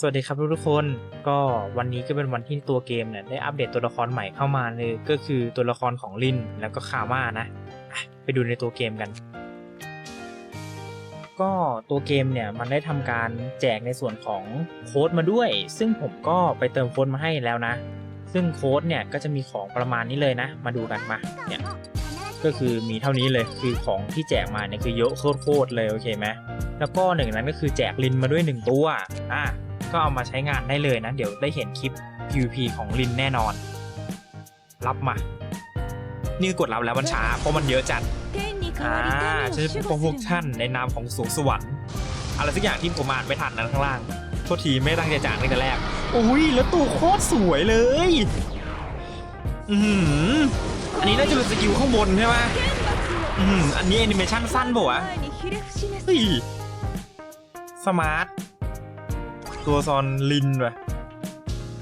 สวัสดีครับทุกๆคน ก็วันนี้ก็เป็นวันที่ตัวเกมเนี่ยได้อัปเดตตัวละครใหม่เข้ามาเลยก็คือตัวละครของลินแล้วก็คาม่านะไปดูในตัวเกมกัน ก็ตัวเกมเนี่ยมันได้ทำการแจกในส่วนของโค้ดมาด้วย ซึ่งผมก็ไปเติมโค้ดมาให้แล้วนะ ซึ่งโค้ดเนี่ยก็จะมีของประมาณนี้เลยนะ มาดูกันมาเนี่ยก็คือมีเท่านี้เลยคือของที่แจกมาเนี่ยคือเยอะโคตรๆเลยโอเคไหมแล้วก็หนึ่งนั้นก็คือแจกลินมาด้วยหนึ่งตัวอะ ก็เอามาใช้งานได้เลยนะ เดี๋ยวได้เห็นคลิป PVP ของลินแน่นอน รับมา นี่กดรับแล้วมันช้าเพราะมันเยอะจัดอ่าฉันจะปกป้องพวกท่านในนามของสูงสวรรค์อะไรสักอย่างที่ผมอ่านไม่ทันนั้นข้างล่างโทษทีไม่ตั้งใจจานตั้งแต่แรกอุ้ยแล้วตัวโคตรสวยเลย อือหืออันนี้น่าจะเป็นสกิลข้างบนใช่ไหมอืมอันนี้แอนิเมชันสั้นป่ะวะเฮ้ยสมาร์ท ตัวซอนลินว่ะ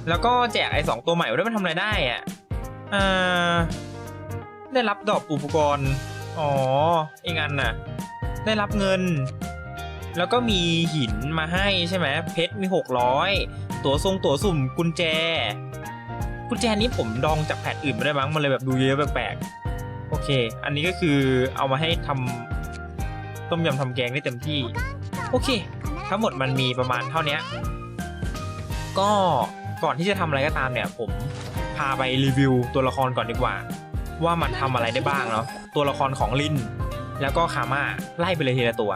แล้วก็แจกไอ้สองตัวใหม่ด้วยมันทำอะไรได้อะอ่าได้รับดอกอุปกรณ์ อ๋ออีกอันน่ะ ได้รับเงิน แล้วก็มีหินมาให้ใช่ไหมเพชรมีหกร้อยตัวทรงตัวสุ่มกุญแจ กุญแจนี้ผมดองจากแพทอื่นไม่ได้มั้งมันเลยแบบดูเยอะแปลกๆ โอเค อันนี้ก็คือเอามาให้ทำต้มยำทำแกงได้เต็มที่ โอเค ทั้งหมดมันมีประมาณเท่านี้ก็ก่อนที่จะทำอะไรก็ตามเนี่ย ผมพาไปรีวิวตัวละครก่อนดีกว่า ว่ามันทำอะไรได้บ้างเนาะตัวละครของลิน แล้วก็คาม่าไล่ไปเลยทีละตัว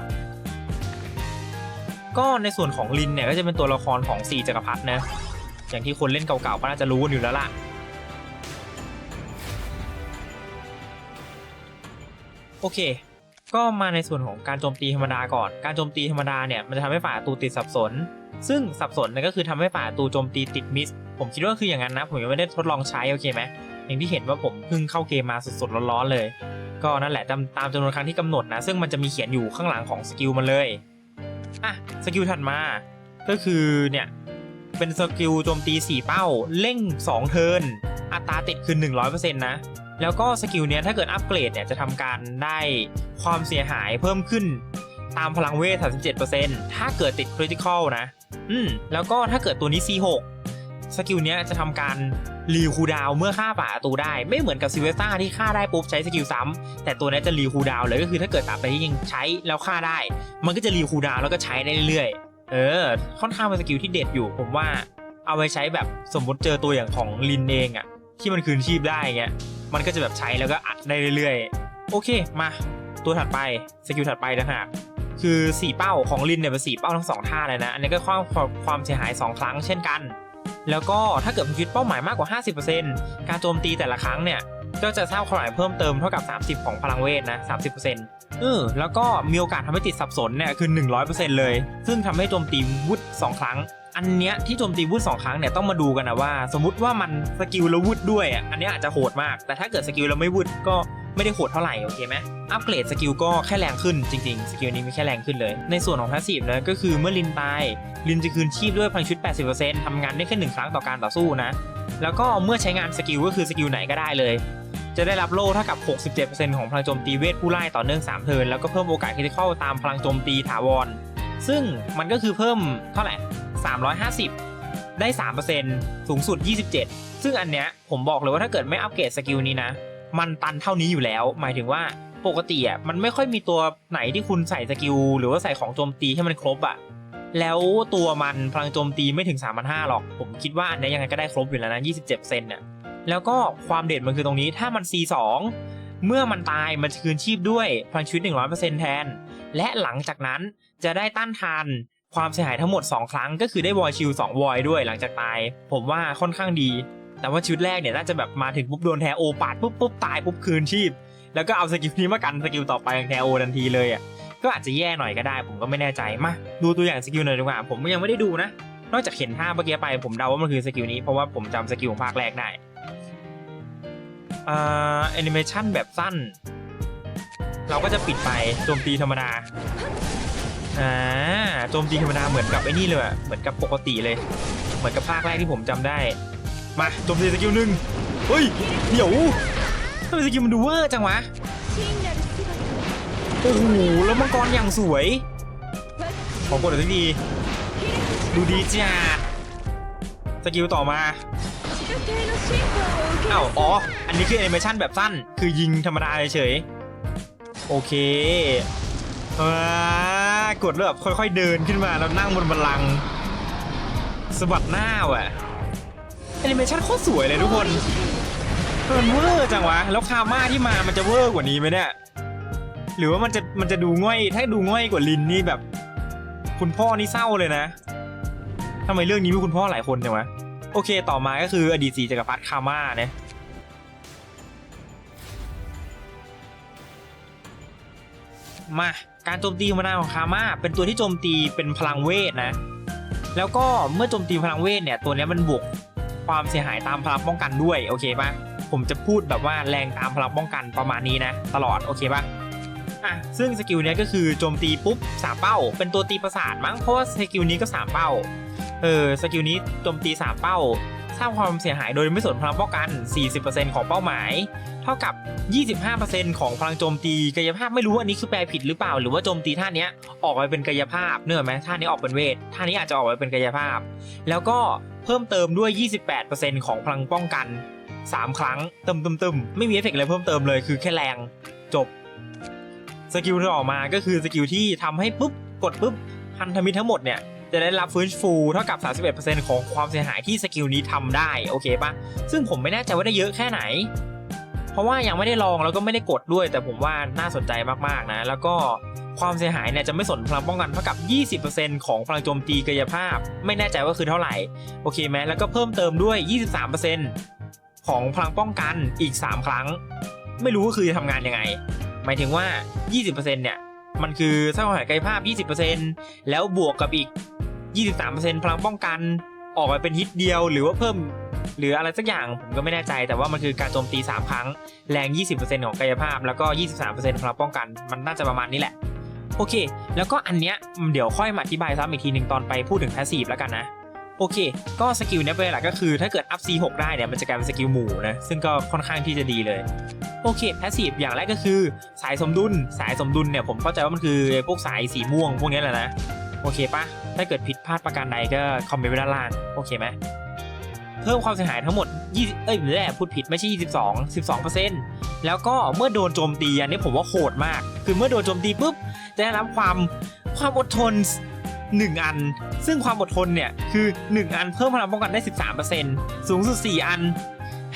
ก็ในส่วนของลินเนี่ยก็จะเป็นตัวละครของสี่จักรพรรดินะอย่างที่คนเล่นเก่าๆก็น่าจะรู้กันอยู่แล้วล่ะโอเค ก็มาในส่วนของการโจมตีธรรมดาก่อน การโจมตีธรรมดาเนี่ยมันจะทำให้ฝ่ายตูติดสับสน ซึ่งสับสนนี่ยก็คือทำให้ฝ่ายตูโจมตีติดมิส ผมคิดว่าคืออย่างนั้นนะ ผมยังไม่ได้ทดลองใช้โอเคไหมอย่างที่เห็นว่าผมเพิ่งเข้าเกมมาสดๆร้อนๆเลย ก็นั่นแหละตามตามจำนวนครั้งที่กำหนดนะ ซึ่งมันจะมีเขียนอยู่ข้างหลังของสกิลมันเลยอะสกิลถัดมา ก็คือเนี่ยเป็นสกิลโจมตี 4 เป้าเร่ง 2 เทิร์นอัตราติดคือ100%นะ แล้วก็สกิลเนี้ยถ้าเกิดอัปเกรดเนี่ยจะทำการได้ความเสียหายเพิ่มขึ้นตามพลังเวท 37%ถ้าเกิดติดคริติคอลนะ อืม แล้วก็ถ้าเกิดตัวนี้ C6 สกิลเนี้ยจะทำการรีคูดาวเมื่อฆ่าป่าตูได้ ไม่เหมือนกับซิเวสตาที่ฆ่าได้ปุ๊บใช้สกิลซ้ำแต่ตัวนี้จะรีคูดาวเลยก็คือถ้าเกิดตาบใดที่ยังใช้แล้วฆ่าได้ มันก็จะรีคูดาวแล้วก็ใช้ได้เรื่อยๆ เออ ค่อนข้างเป็นสกิลที่เด็ดอยู่ ผมว่าเอาไว้ใช้แบบสมมติเจอตัวอย่างของลินเองอะที่มันคืนชีพได้เงี้ย มันก็จะแบบใช้แล้วก็อัดได้เรื่อยๆ โอเคมาตัวถัดไปสกิลถัดไปนะฮะคือ4เป้าของลินเนี่ยเป็น4เป้าทั้งสองท่าเลยนะอันนี้ก็ความความเสียหาย 2 ครั้งเช่นกัน แล้วก็ถ้าเกิดยึดเป้าหมายมากกว่า 50%การโจมตีแต่ละครั้งเนี่ยก็จะสร้างความหมายเพิ่มเติมเท่ากับ 30 ของพลังเวทนะ30%เออแล้วก็มีโอกาสทำให้ติดสับสนเนี่ยคือ 100%เลย ซึ่งทำให้โจมตีวุฒสองครั้ง อันเนี้ยที่โจมตีวุฒสองครั้งเนี่ยต้องมาดูกันนะว่า สมมติว่ามันสกิลแล้ววุฒด้วยอะอันเนี้ยอาจจะโหดมาก แต่ถ้าเกิดสกิลแล้วไม่วุฒก็ไม่ได้โหดเท่าไหร่โอเคไหมอัปเกรดสกิลก็แค่แรงขึ้นจริงๆ สกิลนี้มีแค่แรงขึ้นเลย ในส่วนของพาสซีฟนะก็คือเมื่อลินตาย ลินจะคืนชีพด้วยพลังชุด 80%ทำงานได้แค่หนึ่งครั้งต่อการต่อสู้นะ แล้วก็เมื่อใช้งานสกิลก็คือสกิลไหนก็ได้เลย จะได้รับโล่เท่ากับ 67%ของพลังโจมตีเวทผู้ไล่ต่อเนื่อง3เทิร์นแล้วก็เพิ่มโอกาสคริติคอลตามพลังโจมตีถาวร ซึ่งมันก็คือเพิ่มเท่าไหร่ 350 ได้ 3%สูงสุด 27 ซึ่งอันเนี้ยผมบอกเลยว่าถ้าเกิดไม่อัปเกรดสกิลนี้นะ มันตันเท่านี้อยู่แล้ว หมายถึงว่าปกติอะมันไม่ค่อยมีตัวไหนที่คุณใส่สกิลหรือว่าใส่ของโจมตีให้มันครบอะแล้วตัวมันพลังโจมตีไม่ถึง 3,500หรอก ผมคิดว่าอันเนี้ยยังไงก็ได้ครบอยู่แล้วนะ 27 เซนเนี่ยแล้วก็ความเด่นมันคือตรงนี้ถ้ามัน C2 เมื่อมันตายมันจะคืนชีพด้วยพลังชีวิต 100%แทน และหลังจากนั้นจะได้ต้านทาน ความเสียหายทั้งหมด 2 ครั้ง ก็คือได้วอยชิล2วอยด้วยหลังจากตาย ผมว่าค่อนข้างดี แต่ว่าชุดแรกเนี่ยน่าจะแบบมาถึงปุ๊บโดนแทโอปาดปุ๊บปุ๊บตายปุ๊บคืนชีพ แล้วก็เอาสกิลนี้มากันสกิลต่อไปของแทโอทันทีเลยอะก็อาจจะแย่หน่อยก็ได้ ผมก็ไม่แน่ใจมาดูตัวอย่างสกิลหน่อยดีกว่าผมยังไม่ได้ดูนะ นอกจากเห็นท่าเมื่อกี้ไป ผมเดาว่ามันคือสกิลนี้เพราะว่าผมจำสกิลของภาคแรกได้อ่าแอนิเมชันแบบสั้น เราก็จะปิดไปโจมตีธรรมดาอ่า โจมตีธรรมดาเหมือนกับไอ้นี่เลยอะเหมือนกับปกติเลย เหมือนกับภาคแรกที่ผมจำได้ มาโจมตีสกิลหนึ่งเฮ้ยเดี๋ยวทำไมสกิลมันดูเวอร์จังวะโอ้โหแล้วมังกรอย่างสวย ขอกดหน่อยดี ดูดีจ้าสกิลต่อมาเอ้าอ๋อ อันนี้คือแอนิเมชันแบบสั้น คือยิงธรรมดาเฉยโอเคว้า กดแล้วแบบค่อยๆเดินขึ้นมาแล้วนั่งบนบัลลังก์สะบัดหน้าว่ะแอนิเมชันโคตรสวยเลยทุกคนมันเวอร์จังวะ แล้วคาม่าที่มามันจะเวอร์กว่านี้ไหมเนี่ย หรือว่ามันจะมันจะดูง่อยถ้าดูง่อยกว่าลินนี่แบบ คุณพ่อนี่เศร้าเลยนะทำไมเรื่องนี้มีคุณพ่อหลายคนเนี่ยวะโอเคต่อมาก็คืออดีตสีจักรพรรดิคาม่านะ มาการโจมตีธรรมดาของคาม่าเป็นตัวที่โจมตีเป็นพลังเวทนะ แล้วก็เมื่อโจมตีพลังเวทเนี่ยตัวนี้มันบวกความเสียหายตามพลังป้องกันด้วยโอเคปะผมจะพูดแบบว่าแรงตามพลังป้องกันประมาณนี้นะ ตลอดโอเคปะอะซึ่งสกิลนี้ก็คือโจมตีปุ๊บสามเป้า เป็นตัวตีประสาทมั้งเพราะว่าสกิลนี้ก็สามเป้าเออสกิลนี้โจมตีสามเป้า สร้างความเสียหายโดยไม่สนพลังป้องกัน 40%ของเป้าหมาย เท่ากับ 25%ของพลังโจมตีกายภาพไม่รู้ว่าอันนี้คือแปลผิดหรือเปล่า หรือว่าโจมตีท่านี้ออกไปเป็นกายภาพเนื่อไหมท่านี้ออกเป็นเวทท่านี้อาจจะออกไปเป็นกายภาพ แล้วก็เพิ่มเติมด้วย 28%ของพลังป้องกัน 3 ครั้งตึมตึมตึมไม่มีเอฟเฟกต์อะไรเพิ่มเติมเลยคือแค่แรงจบสกิลที่ออกมาก็คือสกิลที่ทำให้ปุ๊บกดปุ๊บพันธมิตรทั้งหมดเนี่ย จะได้รับฟื้นฟูเท่ากับ 31%ของความเสียหายที่สกิลนี้ทำได้โอเคปะซึ่งผมไม่แน่ใจว่าได้เยอะแค่ไหน เพราะว่ายังไม่ได้ลองแล้วก็ไม่ได้กดด้วย แต่ผมว่าน่าสนใจมากๆนะ แล้วก็ความเสียหายเนี่ยจะไม่สนพลังป้องกันเท่ากับ 20%ของพลังโจมตีกายภาพ ไม่แน่ใจว่าคือเท่าไหร่โอเคไหมแล้วก็เพิ่มเติมด้วย 23%ของพลังป้องกันอีก 3 ครั้ง ไม่รู้ว่าคือจะทำงานยังไง หมายถึงว่า 20%เนี่ย มันคือสร้างความเสียหายกายภาพ 20%แล้วบวกกับอีก 23%พลังป้องกันออกมาเป็นฮิตเดียวหรือว่าเพิ่ม หรืออะไรสักอย่างผมก็ไม่แน่ใจ แต่ว่ามันคือการโจมตี 3 ครั้งแรง 20%ของกายภาพ แล้วก็ 23%พลังป้องกันมันน่าจะประมาณนี้แหละ โอเค แล้วก็อันเนี้ยเดี๋ยวค่อยมาอธิบายซ้ำอีกทีหนึ่งตอนไปพูดถึงแพสซีฟแล้วกันนะ โอเค ก็สกิลเนี้ยเป็นหลักก็คือถ้าเกิดอัพ C6 ได้เนี่ยมันจะกลายเป็นสกิลหมู่นะ ซึ่งก็ค่อนข้างที่จะดีเลย โอเคแพสซีฟอย่างแรกก็คือสายสมดุล สายสมดุลเนี่ยผมเข้าใจว่ามันคือพวกสายสีม่วงพวกนี้แหละนะ โอเคปะถ้าเกิดผิดพลาดประการใดก็คอมเมนต์ไว้ด้านล่างโอเคไหมเพิ่มความเสียหายทั้งหมด 20 เอ้ยไม่ได้พูดผิดไม่ใช่ 22 12 แล้วก็เมื่อโดนโจมตีอันนี้ผมว่าโหดมาก คือเมื่อโดนโจมตีปุ๊บจะได้รับความความอดทน 1 อัน ซึ่งความอดทนเนี่ยคือ 1 อันเพิ่มพลังป้องกันได้ 13%สูงสุด 4 อัน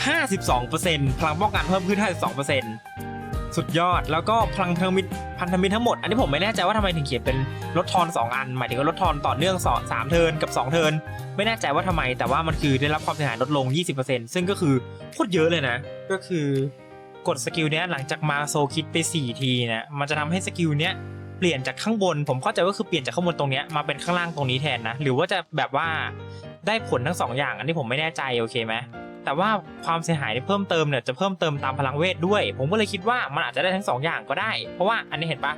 52%พลังป้องกันเพิ่มขึ้น 52%สุดยอดแล้วก็พลังพันธมิตรพันธมิตรทั้งหมด อันนี้ผมไม่แน่ใจว่าทำไมถึงเขียนเป็นลดทอน 2 อัน หมายถึงว่าลดทอนต่อเนื่องสองสามเทินกับ 2 เทินไม่แน่ใจว่าทำไมแต่ว่ามันคือได้รับความเสียหายลดลง 20%ซึ่งก็คือโคตรเยอะเลยนะ ก็คือกดสกิลเนี้ยหลังจากมาโซคิดไป 4 ทีนะมันจะทำให้สกิลเนี้ย ปลี่ยนจากข้างบน ผมเข้าใจว่าคือเปลี่ยนจากข้างบนตรงเนี้ยมาเป็นข้างล่างตรงนี้แทนนะ หรือว่าจะแบบว่าได้ผลทั้งสองอย่าง อันนี้ผมไม่แน่ใจโอเคไหมแต่ว่าความเสียหายที่เพิ่มเติมเนี่ยจะเพิ่มเติมตามพลังเวทด้วย ผมก็เลยคิดว่ามันอาจจะได้ทั้งสองอย่างก็ได้ เพราะว่าอันนี้เห็นปะ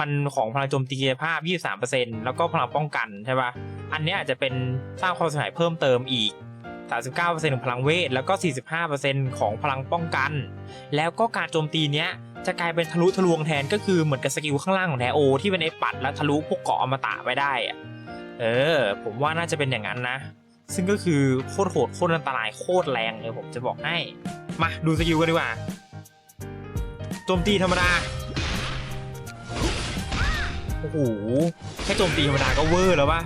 มันของพลังโจมตีกายภาพ 23%แล้วก็พลังป้องกันใช่ปะอันนี้อาจจะเป็นสร้างความเสียหายเพิ่มเติมอีก 39%ของพลังเวท แล้วก็ 45%ของพลังป้องกัน แล้วก็การโจมตีเนี้ยจะกลายเป็นทะลุทะลวงแทนก็คือเหมือนกับสกิลข้างล่างของแทโอ ที่เป็นไอปัดแล้วทะลุพวกเกาะอมตะไปได้อะเออ ผมว่าน่าจะเป็นอย่างนั้นนะ ซึ่งก็คือโคตรโหดโคตรอันตรายโคตรแรงเลยผมจะบอกให้ มาดูสกิลกันดีกว่าโจมตีธรรมดาโอ้โหแค่โจมตีธรรมดาก็เวอร์แล้วปะ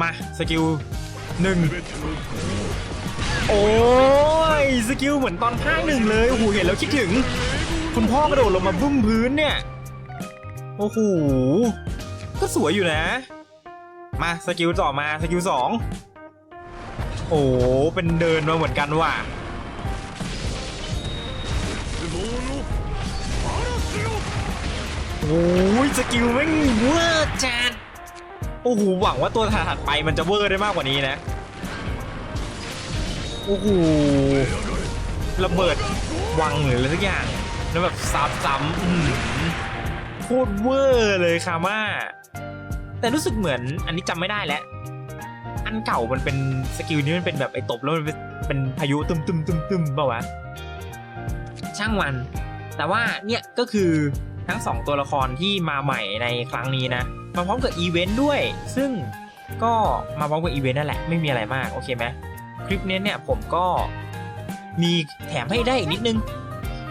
มาสกิล หนึ่งโอ้ยสกิลเหมือนตอนภาคหนึ่งเลยโอ้โหเห็นแล้วคิดถึง คุณพ่อกระโดดลงมาบึ้มพื้นเนี่ย โอ้โห ก็สวยอยู่นะ มาสกิลต่อมาสกิลสองโอ้โหเป็นเดินมาเหมือนกันว่ะโอ้ยสกิลแม่งเวอร์จัดโอ้โหหวังว่าตัวถัดไปมันจะเวอร์ได้มากกว่านี้นะ โอ้โหระเบิดวังหรืออะไรสักอย่าง แล้วแบบซ้ำๆอื้อหือโคตรเวอร์เลยคาม่าแต่รู้สึกเหมือนอันนี้จำไม่ได้แล้วอันเก่ามันเป็นสกิลนี้มันเป็นแบบไอ้ตบแล้วมันเป็นเป็นพายุตึมตึมตึมตึมเปล่าวะช่างมันแต่ว่าเนี่ยก็คือทั้งสองตัวละครที่มาใหม่ในครั้งนี้นะมาพร้อมกับอีเวนต์ด้วย ซึ่งก็มาพร้อมกับอีเวนต์นั่นแหละไม่มีอะไรมากโอเคไหม คลิปนี้เนี่ยผมก็มีแถมให้ได้อีกนิดนึง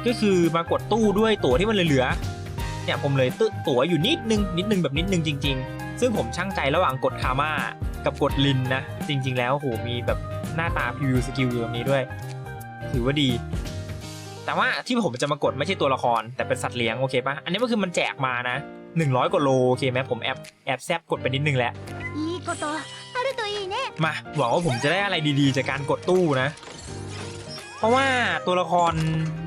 ก็คือมากดตู้ด้วยตั๋วที่มันเหลือๆเนี่ยผมเลยตื้ตั๋วอยู่นิดนึงนิดนึงแบบนิดนึงจริง ๆ ซึ่งผมช่างใจระหว่างกดคาม่ากับกดลินนะ จริง ๆ แล้วโหมีแบบหน้าตาพิวสกิลอยู่ตรงนี้ด้วย ถือว่าดี แต่ว่าที่ผมจะมากดไม่ใช่ตัวละคร แต่เป็นสัตว์เลี้ยงโอเคปะอันนี้ก็คือมันแจกมานะ100กว่าโลโอเคไหมผมแอบแอบแซบกดไปนิดนึงแล้ว มาหวังว่าผมจะได้อะไรดีๆ จากการกดตู้นะ เพราะว่าตัวละคร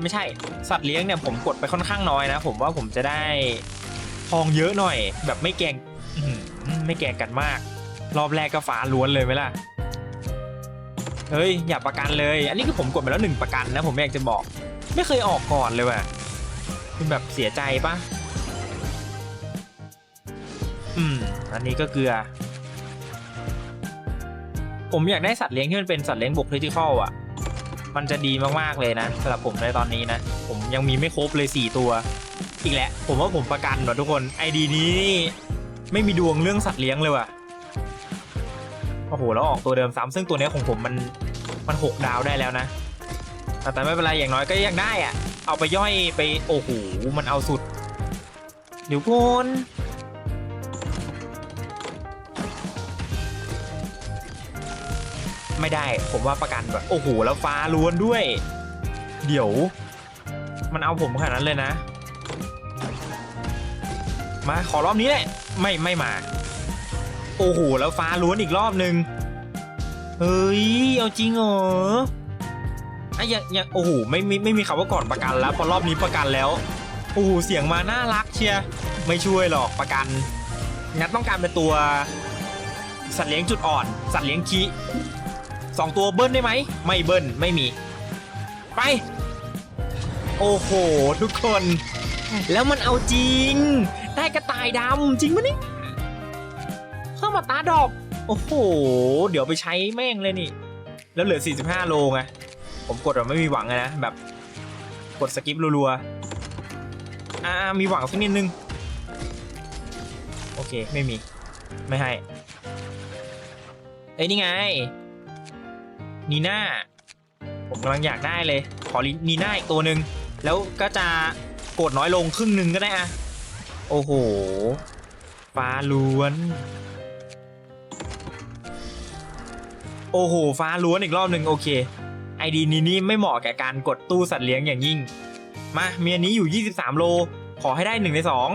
ไม่ใช่ สัตว์เลี้ยงเนี่ยผมกดไปค่อนข้างน้อยนะ ผมว่าผมจะได้ทองเยอะหน่อย แบบไม่แกงไม่แกงกันมาก รอบแรกก็ฟ้าล้วนเลยไหมล่ะเฮ้ยอย่าประกันเลย อันนี้คือผมกดไปแล้วหนึ่งประกันนะผมอยากจะบอก ไม่เคยออกก่อนเลยว่ะคุณแบบเสียใจปะอืม อันนี้ก็เกลือ ผมอยากได้สัตว์เลี้ยงที่มันเป็นสัตว์เลี้ยงบกคริติคอลอะ มันจะดีมากๆเลยนะสำหรับผมในตอนนี้นะ ผมยังมีไม่ครบเลย 4 ตัว อีกแล้วผมว่าผมประกันว่ะทุกคนไอดีนี้ไม่มีดวงเรื่องสัตว์เลี้ยงเลยว่ะโอ้โหแล้วออกตัวเดิมซ้ำซึ่งตัวนี้ของผมมันมันหกดาวได้แล้วนะแต่ไม่เป็นไรอย่างน้อยก็ยังได้อะเอาไปย่อยไปโอ้โหมันเอาสุดเดี๋ยวก่อน ไม่ได้ ผมว่าประกันแบบโอ้โหแล้วฟ้าล้วนด้วย เดี๋ยว มันเอาผมขนาดนั้นเลยนะ มาขอรอบนี้แหละไม่ไม่มา โอ้โหแล้วฟ้าล้วนอีกรอบนึงเฮ้ยเอาจริงเหรออะยังยังโอ้โหไม่ไม่ไม่มีคำว่าก่อนประกันแล้วพอรอบนี้ประกันแล้วโอ้โหเสียงมาน่ารักเชียร์ไม่ช่วยหรอกประกันงั้นต้องการเป็นตัวสัตว์เลี้ยงจุดอ่อน สัตว์เลี้ยงคี สองตัวเบิ้ลได้ไหม ไม่เบิ้ลไม่มี ไป โอ้โห ทุกคน แล้วมันเอาจริง ได้กระต่ายดำจริงปะนี่เพิ่มมาตาดอก โอ้โห เดี๋ยวไปใช้แม่งเลยนี่ แล้วเหลือ 45 โลไงผมกดแบบไม่มีหวังนะ แบบ กดสกิปรัวๆ อ่ามีหวังสักนิดนึง โอเค ไม่มี ไม่ให้ เอ้ยนี่ไง นีน่าผมกำลังอยากได้เลย ขอนีน่าอีกตัวหนึ่งแล้วก็จะกดน้อยลงครึ่งหนึ่งก็ได้อะโอ้โหฟ้าล้วน โอ้โหฟ้าล้วนอีกรอบหนึ่งโอเคไอดีนี้นี่ไม่เหมาะแก่การกดตู้สัตว์เลี้ยงอย่างยิ่ง มาเมีอันนี้อยู่ 23 โล ขอให้ได้หนึ่งในสอง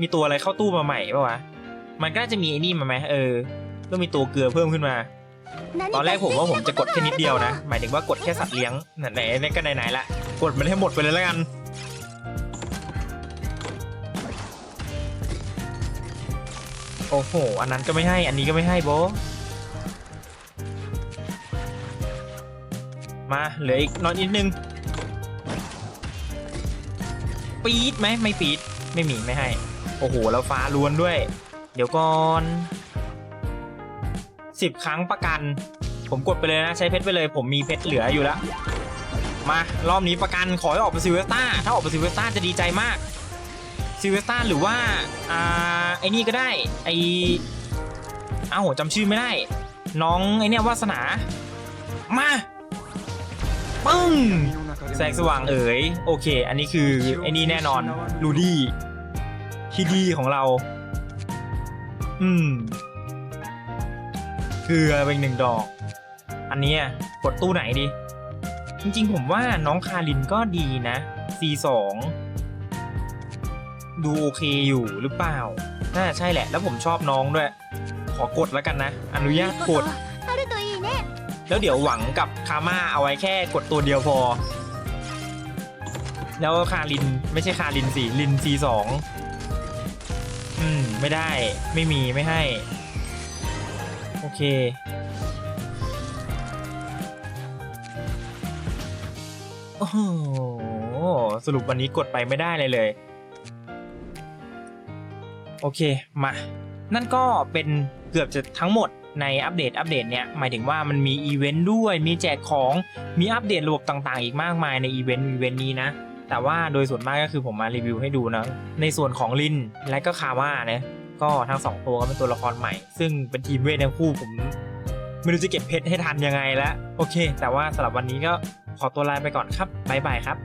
มีตัวอะไรเข้าตู้มาใหม่ปะวะ มันก็จะมีไอ้นี่มาไหมเออต้องมีตัวเกลือเพิ่มขึ้นมา ตอนแรกผมว่าผมจะกดแค่นิดเดียวนะ หมายถึงว่ากดแค่สัตว์เลี้ยงไหนๆนี่ก็ไหนๆละกดมันให้หมดไปเลยแล้วกันโอ้โห อันนั้นก็ไม่ให้ อันนี้ก็ไม่ให้โบะมาเหลืออีกน้อยนิดนึง ปี๊ดไหมไม่ปี๊ด ไม่มีไม่ให้ โอ้โห แล้วฟ้าล้วนด้วย เดี๋ยวก่อน สิบครั้งประกัน ผมกดไปเลยนะ ใช้เพชรไปเลย ผมมีเพชรเหลืออยู่แล้ว มารอบนี้ประกันขอให้ออกเป็นซิลเวสต้าถ้าออกเป็นซิลเวสต้าจะดีใจมากซิลเวสต้าหรือว่าอ่าไอ้นี่ก็ได้ไอเอ้าจำชื่อไม่ได้ น้องไอเนี่ยวาสนา มาปึ้งแสงสว่างเอ๋ยโอเค อันนี้คือไอ้นี่แน่นอนลูดี้ที่ดีของเรา อืม เกลือไปหนึ่งดอก อันนี้กดตู้ไหนดี จริงๆ ผมว่าน้องคารินก็ดีนะ C2 ดูโอเคอยู่หรือเปล่า น่าใช่แหละ แล้วผมชอบน้องด้วย ขอกดแล้วกันนะ อนุญาตกด แล้วเดี๋ยวหวังกับคาม่าเอาไว้แค่กดตัวเดียวพอ แล้วคารินไม่ใช่คารินสิลิน C2 อืม ไม่ได้ ไม่มีไม่ให้ โอเค โอ้โห สรุปวันนี้กดไปไม่ได้เลยเลย โอเค มา นั่นก็เป็นเกือบจะทั้งหมดในอัปเดตอัปเดตเนี่ยหมายถึงว่ามันมีอีเวนต์ด้วย มีแจกของ มีอัปเดตระบบต่างๆ อีกมากมายในอีเวนต์อีเวนต์นี้นะ แต่ว่าโดยส่วนมากก็คือผมมารีวิวให้ดูนะ ในส่วนของลินและก็คาว่านะ ก็ทั้งสองตัวก็เป็นตัวละครใหม่ ซึ่งเป็นทีมเวททั้งคู่ผมไม่รู้จะเก็บเพชรให้ทันยังไงแล้ว โอเค แต่ว่าสำหรับวันนี้ก็ขอตัวลาไปก่อนครับบ๊ายบายครับ